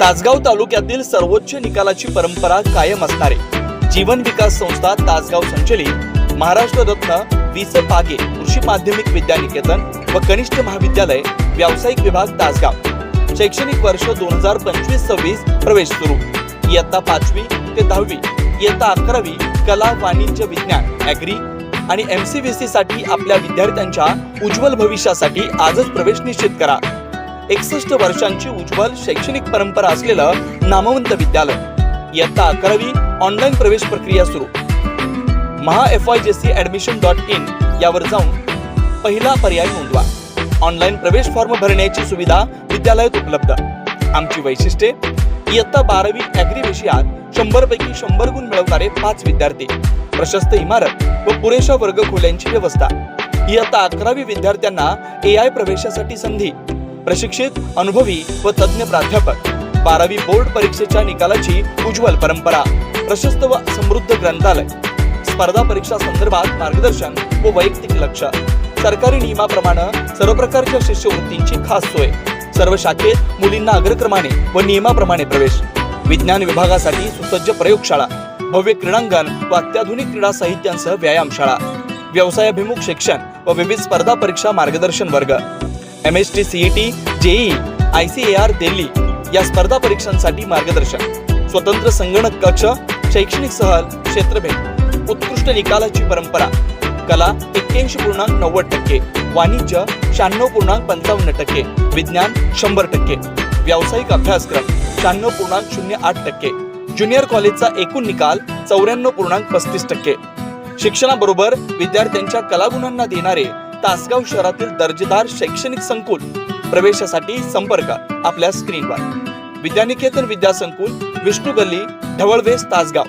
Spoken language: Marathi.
तासगाव तालुक्यातील सर्वोच्च निकालाची परंपरा कायम असणारे. जीवन विकास संस्था तासगाव संचलित महाराष्ट्र रत्न वि स पागे कृषी माध्यमिक विद्यानिकेतन व कनिष्ठ महाविद्यालय व्यावसायिक विभाग तासगाव. शैक्षणिक वर्ष दोन हजार पंचवीस सव्वीस प्रवेश सुरू. इयत्ता पाचवी ते दहावी इयत्ता अकरावी कला वाणिज्य विज्ञान ॲग्री आणि एम सी बी सी साठी आपल्या विद्यार्थ्यांच्या उज्ज्वल भविष्यासाठी आजच प्रवेश निश्चित करा. एकसष्ट वर्षांची उज्ज्वल शैक्षणिक परंपरा असलेलं नामवंत विद्यालय. इयत्ता अकरावी ऑनलाईन प्रवेश प्रक्रिया सुरू. Maha F I J C admission dot in यावर जाऊन पहिला पर्याय नोंदवा. ऑनलाईन प्रवेश फॉर्म भरण्याची सुविधा विद्यालयात उपलब्ध. आमची वैशिष्ट्ये इयत्ता बारावी ॲग्री विषयात शंभर पैकी शंभर गुण मिळवणारे पाच विद्यार्थी प्रशस्त इमारत व पुरेशा वर्गखोल्यांची व्यवस्था. इयत्ता अकरावी विद्यार्थ्यांना ए आय प्रवेशासाठी संधी प्रशिक्षित अनुभवी व तज्ज्ञ प्राध्यापक. बारावी बोर्ड परीक्षेच्या निकालाची उज्ज्वल परंपरा. प्रशस्त व समृद्ध ग्रंथालय. स्पर्धा परीक्षा संदर्भात मार्गदर्शन व वैयक्तिक लक्ष. सरकारी नियमाप्रमाणे सर्व प्रकारच्या शिष्यवृत्तींची खास सोय. सर्व शाखेत मुलींना अग्रक्रमाने व नियमाप्रमाणे प्रवेश. विज्ञान विभागासाठी सुसज्ज प्रयोगशाळा. भव्य क्रीडांगण व अत्याधुनिक क्रीडा साहित्यांसह व्यायामशाळा. व्यवसायाभिमुख शिक्षण व विविध स्पर्धा परीक्षा मार्गदर्शन वर्ग. M S T C E T J E I C A R Delhi या स्पर्धा परीक्षांसाठी मार्गदर्शन स्वतंत्र संगणक कक्ष शैक्षणिक सहल क्षेत्रभेद उत्कृष्ट निकालाची परंपरा कला एक्क्याऐंशी पूर्णांक नव्वद टक्के वाणिज्य शहाण्णव पूर्णांक पंचावन्न टक्के विज्ञान शंभर टक्के व्यावसायिक अभ्यासक्रम शहाण्णव पूर्णांक शून्य आठ टक्के ज्युनियर कॉलेजचा एकूण निकाल चौऱ्याण्णव पूर्णांक पस्तीस टक्के. शिक्षणाबरोबर विद्यार्थ्यांच्या कलागुणांना देणारे तासगाव शहरातील दर्जेदार शैक्षणिक संकुल प्रवेशासाठी संपर्क आपल्या स्क्रीनवर विद्यानिकेतन विद्यासंकुल विष्णू गल्ली ढवळवेस तासगाव.